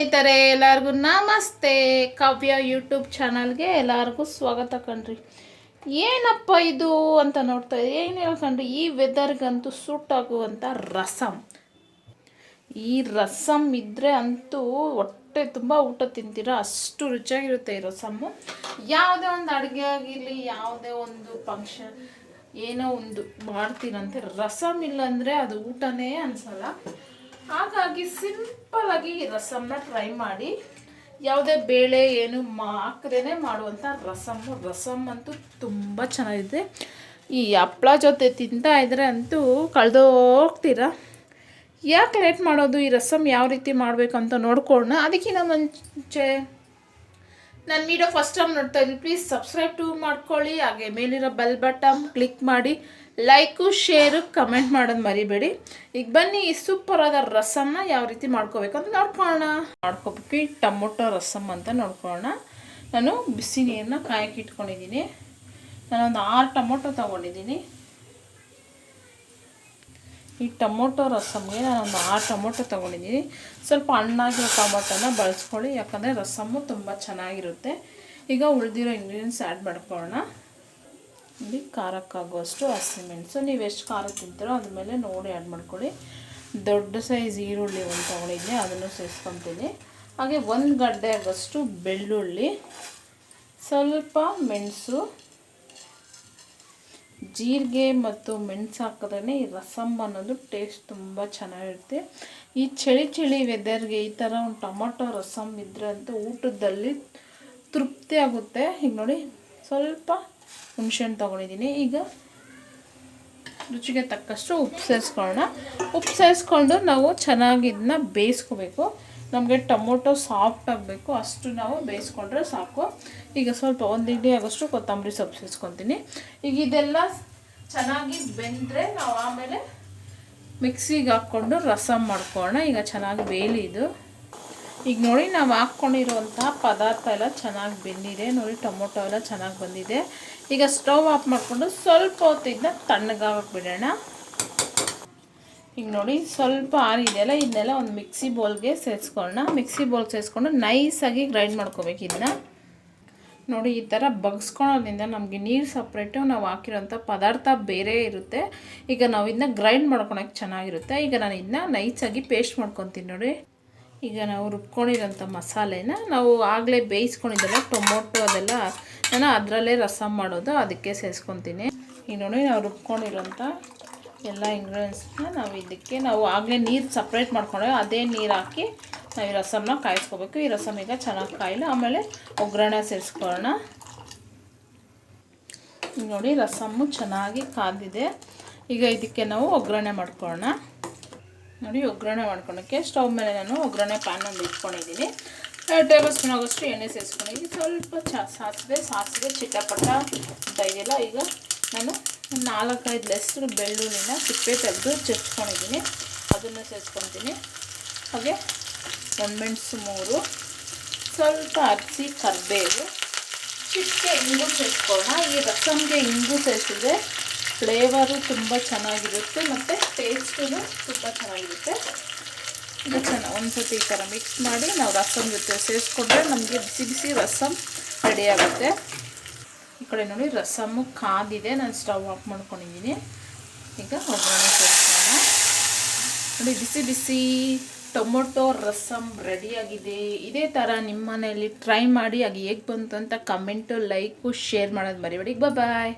ಸ್ನೇಹಿತರೆ, ಎಲ್ಲರಿಗೂ ನಮಸ್ತೆ. ಕಾವ್ಯ ಯೂಟ್ಯೂಬ್ ಚಾನಲ್ಗೆ ಎಲ್ಲರಿಗೂ ಸ್ವಾಗತ ಕಣ್ರಿ. ಏನಪ್ಪ ಇದು ಅಂತ ನೋಡ್ತಾ ಏನು ಹೇಳ್ಕೊಂಡ್ರಿ ಈ ವೆದರ್ಗಂತೂ ಸೂಟ್ ಆಗುವಂಥ ರಸಮ್ ಈ ರಸಮ್ ಇದ್ದರೆ ಅಂತೂ ಹೊಟ್ಟೆ ತುಂಬ ಊಟ ತಿಂತೀರ? ಅಷ್ಟು ರುಚಿಯಾಗಿರುತ್ತೆ ಈ ರಸಮ್ಮು. ಯಾವುದೇ ಒಂದು ಅಡುಗೆ ಆಗಿರಲಿ, ಯಾವುದೇ ಒಂದು ಫಂಕ್ಷನ್ ಏನೋ ಒಂದು ಮಾಡ್ತೀರಂತೆ. ರಸಮ್ ಇಲ್ಲಾಂದರೆ ಅದು ಊಟನೇ ಅನಿಸಲ್ಲ. ಹಾಗಾಗಿ ಸಿಂಪಲ್ ಆಗಿ ರಸಮ್ನ ಟ್ರೈ ಮಾಡಿ, ಯಾವುದೇ ಬೇಳೆ ಏನು ಹಾಕದೇನೆ ಮಾಡುವಂಥ ರಸಮ್ಮು ರಸಮ್ ಅಂತೂ ತುಂಬ ಚೆನ್ನಾಗಿದೆ. ಈ ಹಪ್ಳ ಜೊತೆ ತಿಂತಾ ಇದ್ದರೆ ಅಂತೂ ಕಳೆದೋಗ್ತೀರ ಯಾಕೆ ಲೇಟ್ ಮಾಡೋದು? ಈ ರಸಮ್ ಯಾವ ರೀತಿ ಮಾಡಬೇಕಂತ ನೋಡ್ಕೊಳ್ಳೋಣ. ಅದಕ್ಕಿಂತ ಮುಂಚೆ ನನ್ನ ವಿಡಿಯೋ ಫಸ್ಟ್ ಟೈಮ್ ನೋಡ್ತಾ ಇದ್ದೀನಿ. ಪ್ಲೀಸ್ ಸಬ್ಸ್ಕ್ರೈಬ್ ಟು ಮಾಡ್ಕೊಳ್ಳಿ. ಹಾಗೆ ಮೇಲಿರೋ ಬೆಲ್ ಬಟನ್ ಕ್ಲಿಕ್ ಮಾಡಿ. ಲೈಕು ಶೇರು ಕಮೆಂಟ್ ಮಾಡೋದು ಮರಿಬೇಡಿ. ಈಗ ಬನ್ನಿ ಈ ಸೂಪರ್ ಆದ ರಸಮ್ನ ಯಾವ ರೀತಿ ಮಾಡ್ಕೋಬೇಕು ಅಂತ ನೋಡ್ಕೊಳ್ಳೋಣ. ಮಾಡ್ಕೋಬೇಕು ಟೊಮೊಟೊ ರಸಮ್ ಅಂತ ನೋಡ್ಕೊಳ್ಳೋಣ. ನಾನು ಬಿಸಿ ನೀರನ್ನ ಕಾಯಕ್ಕೆ ಇಟ್ಕೊಂಡಿದ್ದೀನಿ. ನಾನೊಂದು ಆರು ಟೊಮೊಟೊ ತೊಗೊಂಡಿದ್ದೀನಿ. ಈ ಟೊಮೊಟೊ ರಸಮ್ಗೆ ನಾನೊಂದು ಆರು ಟೊಮೊಟೊ ತೊಗೊಂಡಿದ್ದೀನಿ. ಸ್ವಲ್ಪ ಹಣ್ಣಾಗಿರೋ ಟೊಮೊಟೊನ ಬಳಸ್ಕೊಳ್ಳಿ, ಯಾಕಂದರೆ ರಸಮ್ಮು ತುಂಬ ಚೆನ್ನಾಗಿರುತ್ತೆ. ಈಗ ಉಳಿದಿರೋ ಇಂಗ್ರೀಡಿಯೆಂಟ್ಸ್ ಆ್ಯಡ್ ಮಾಡ್ಕೊಳ್ಳೋಣ. ಇಲ್ಲಿ ಖಾರಕ್ಕಾಗುವಷ್ಟು ಹಸಿಮೆಣಸು. ನೀವು ಎಷ್ಟು ಖಾರ ತಿಂತೀರೋ ಅದ್ರ ಮೇಲೆ ನೋಡಿ ಆ್ಯಡ್ ಮಾಡ್ಕೊಳ್ಳಿ. ದೊಡ್ಡ ಸೈಜ್ ಈರುಳ್ಳಿ ಒಂದು ತೊಗೊಂಡಿದ್ದೆ ಅದನ್ನು ಸೇರಿಸ್ಕೊತೀನಿ ಹಾಗೆ ಒಂದು ಗಡ್ಡೆ ಆಗೋಷ್ಟು ಬೆಳ್ಳುಳ್ಳಿ, ಸ್ವಲ್ಪ ಮೆಣಸು ಜೀರಿಗೆ ಮತ್ತು ಮೆಣಸು ಹಾಕಿದ್ರೆ ಈ ರಸಮ್ ಅನ್ನೋದು ಟೇಸ್ಟ್ ತುಂಬ ಚೆನ್ನಾಗಿರುತ್ತೆ. ಈ ಚಳಿ ಚಳಿ ವೆದರ್ಗೆ ಈ ಥರ ಒಂದು ಟೊಮೊಟೊ ರಸಮ್ ಇದ್ದರೆ ಅಂತೂ ಊಟದಲ್ಲಿ ತೃಪ್ತಿ ಆಗುತ್ತೆ. ಈಗ ನೋಡಿ, ಸ್ವಲ್ಪ ಹುಣಸೆಹಣ್ಣು ತೊಗೊಂಡಿದ್ದೀನಿ. ಈಗ ರುಚಿಗೆ ತಕ್ಕಷ್ಟು ಉಪ್ಪು ಸೇರಿಸ್ಕೊಳ್ಳೋಣ. ಉಪ್ಪು ಸೇರಿಸ್ಕೊಂಡು ನಾವು ಚೆನ್ನಾಗಿ ಇದನ್ನ ಬೇಯಿಸ್ಕೋಬೇಕು. ನಮಗೆ ಟೊಮೊಟೊ ಸಾಫ್ಟ್ ಆಗಬೇಕು, ಅಷ್ಟು ನಾವು ಬೇಯಿಸ್ಕೊಂಡ್ರೆ ಸಾಕು. ಈಗ ಸ್ವಲ್ಪ ಒಂದು ಇಡ್ಲಿ ಆಗೋಷ್ಟು ಕೊತ್ತಂಬರಿ ಸೊಪ್ಪು ಸೇರಿಸ್ಕೊತೀನಿ ಈಗ ಇದೆಲ್ಲ ಚೆನ್ನಾಗಿ ಬೆಂದರೆ ನಾವು ಆಮೇಲೆ ಮಿಕ್ಸಿಗೆ ಹಾಕ್ಕೊಂಡು ರಸಮ್ ಮಾಡ್ಕೊಳ್ಳೋಣ ಈಗ ಚೆನ್ನಾಗಿ ಬೇಯಲಿ ಇದು. ಈಗ ನೋಡಿ ನಾವು ಹಾಕ್ಕೊಂಡಿರುವಂತಹ ಪದಾರ್ಥ ಎಲ್ಲ ಚೆನ್ನಾಗಿ ಬೆಂದಿದೆ. ನೋಡಿ ಟೊಮೊಟೊ ಎಲ್ಲ ಚೆನ್ನಾಗಿ ಬಂದಿದೆ. ಈಗ ಸ್ಟವ್ ಆಫ್ ಮಾಡಿಕೊಂಡು ಸ್ವಲ್ಪ ಹೊತ್ತಿದ್ದ ತಣ್ಣಗಾಗಕ್ಕೆ ಬಿಡೋಣ. ಈಗ ನೋಡಿ ಸ್ವಲ್ಪ ಆರಿದೆಯಲ್ಲ ಇದನ್ನೆಲ್ಲ ಒಂದು ಮಿಕ್ಸಿ ಬೌಲ್ಗೆ ಸೇರಿಸ್ಕೊಳ್ಳೋಣ. ಮಿಕ್ಸಿ ಬೌಲ್ ಸೇರಿಸ್ಕೊಂಡು ನೈಸಾಗಿ ಗ್ರೈಂಡ್ ಮಾಡ್ಕೋಬೇಕು ಇದನ್ನ. ನೋಡಿ ಈ ಥರ ಬಗ್ಸ್ಕೊಳೋದ್ರಿಂದ ನಮಗೆ ನೀರು ಸಪ್ರೇಟು ನಾವು ಹಾಕಿರೋಂಥ ಪದಾರ್ಥ ಬೇರೆ ಇರುತ್ತೆ. ಈಗ ನಾವು ಇದನ್ನ ಗ್ರೈಂಡ್ ಮಾಡ್ಕೊಳಕ್ಕೆ ಚೆನ್ನಾಗಿರುತ್ತೆ. ಈಗ ನಾನು ಇದನ್ನ ನೈಸಾಗಿ ಪೇಸ್ಟ್ ಮಾಡ್ಕೊತೀನಿ ನೋಡಿ. ಈಗ ನಾವು ರುಬ್ಕೊಂಡಿರೋಂಥ ಮಸಾಲೆನ ನಾವು ಆಗಲೇ ಬೇಯಿಸ್ಕೊಂಡಿದ್ದೆಲ್ಲ, ಟೊಮೊಟೊ ಅದೆಲ್ಲ ನಾನು ಅದರಲ್ಲೇ ರಸ ಮಾಡೋದು, ಅದಕ್ಕೆ ಸೇರಿಸ್ಕೊತೀನಿ. ಈಗ ನೋಡಿ ನಾವು ರುಬ್ಕೊಂಡಿರೋಂಥ ಎಲ್ಲ ಇಂಗ್ರೀಡಿಯೆಂಟ್ಸ್ನ ನಾವು ಇದಕ್ಕೆ ನಾವು ಆಗಲೇ ನೀರು ಸಪ್ರೇಟ್ ಮಾಡ್ಕೊಂಡೋ ಅದೇ ನೀರು ಹಾಕಿ ನಾವು ಈ ರಸಮನ್ನ ಕಾಯಿಸ್ಕೋಬೇಕು. ಈ ರಸಮ್ ಈಗ ಚೆನ್ನಾಗಿ ಕಾಯಿಲ್ಲ ಆಮೇಲೆ ಒಗ್ಗರಣೆ ಸೇರಿಸ್ಕೊಳ್ಳೋಣ. ನೋಡಿ ರಸಮ್ಮು ಚೆನ್ನಾಗಿ ಕಾದಿದೆ. ಈಗ ಇದಕ್ಕೆ ನಾವು ಒಗ್ಗರಣೆ ಮಾಡ್ಕೊಳ್ಳೋಣ. ನೋಡಿ ಒಗ್ಗರಣೆ ಮಾಡ್ಕೊಳಕ್ಕೆ ಸ್ಟವ್ ಮೇಲೆ ನಾನು ಒಗ್ಗರಣೆ ಪ್ಯಾನ್ ಒಂದು ಇಟ್ಕೊಂಡಿದ್ದೀನಿ. ಟೇಬಲ್ ಸ್ಪೂನ್ ಆಗೋಷ್ಟು ಎಣ್ಣೆ ಸೇರಿಸ್ಕೊಂಡಿದ್ದೀನಿ. ಸ್ವಲ್ಪ ಚ ಸಾಸಿವೆ ಸಾಸಿವೆ ಚಿಟ್ಟಪಟ್ಟ ಅಂತ ಇದೆಯಲ್ಲ ಈಗ ನಾನು ನಾಲ್ಕೈದು ಲೆಸ್ರು ಬೆಳ್ಳುಳ್ಳಿನ ಸಿಪ್ಪೆ ತೆಗೆದು ಚಚ್ಕೊಂಡಿದ್ದೀನಿ. ಅದನ್ನು ಸೇರಿಸ್ಕೊತೀನಿ ಹಾಗೆ ಒಣಮೆಣಸು ಮೂರು, ಸ್ವಲ್ಪ ಅರಿಸಿ ಕರಿಬೇವು. ಚಿಕ್ಕೆ ಇಂಗು ಸೇರಿಸ್ಕೊಳ್ಳೋಣ ಈ ರಸಮ್ಗೆ ಇಂಗು ಸೇರಿಸಿದ್ರೆ ಫ್ಲೇವರು ತುಂಬ ಚೆನ್ನಾಗಿರುತ್ತೆ ಮತ್ತು ಟೇಸ್ಟೂ ತುಂಬ ಚೆನ್ನಾಗಿರುತ್ತೆ. ಇದು ಚೆನ್ನಾಗಿ ಒಂದು ಸತಿ ಈ ಥರ ಮಿಕ್ಸ್ ಮಾಡಿ ನಾವು ರಸಮ್ ಜೊತೆ ಸೇರಿಸ್ಕೊಂಡ್ರೆ ನಮಗೆ ಬಿಸಿ ಬಿಸಿ ರಸಮ್ ರೆಡಿ ಆಗುತ್ತೆ. ಈ ಕಡೆ ನೋಡಿ ರಸಮ್ಮು ಕಾದಿದೆ, ನಾನು ಸ್ಟವ್ ಆಫ್ ಮಾಡ್ಕೊಂಡಿದ್ದೀನಿ. ಈಗ ಒಗ್ಗರಣೆ ಸೇರಿಸೋಣ ನೋಡಿ, ಬಿಸಿ ಬಿಸಿ ಟೊಮೊಟೊ ರಸಮ್ ರೆಡಿಯಾಗಿದೆ. ಇದೇ ಥರ ನಿಮ್ಮ ಮನೆಯಲ್ಲಿ ಟ್ರೈ ಮಾಡಿ, ಅದು ಹೇಗೆ ಬಂತು ಅಂತ ಕಮೆಂಟು ಲೈಕು ಶೇರ್ ಮಾಡೋದು ಮರಿಬೇಡಿ. ಬಾಯ್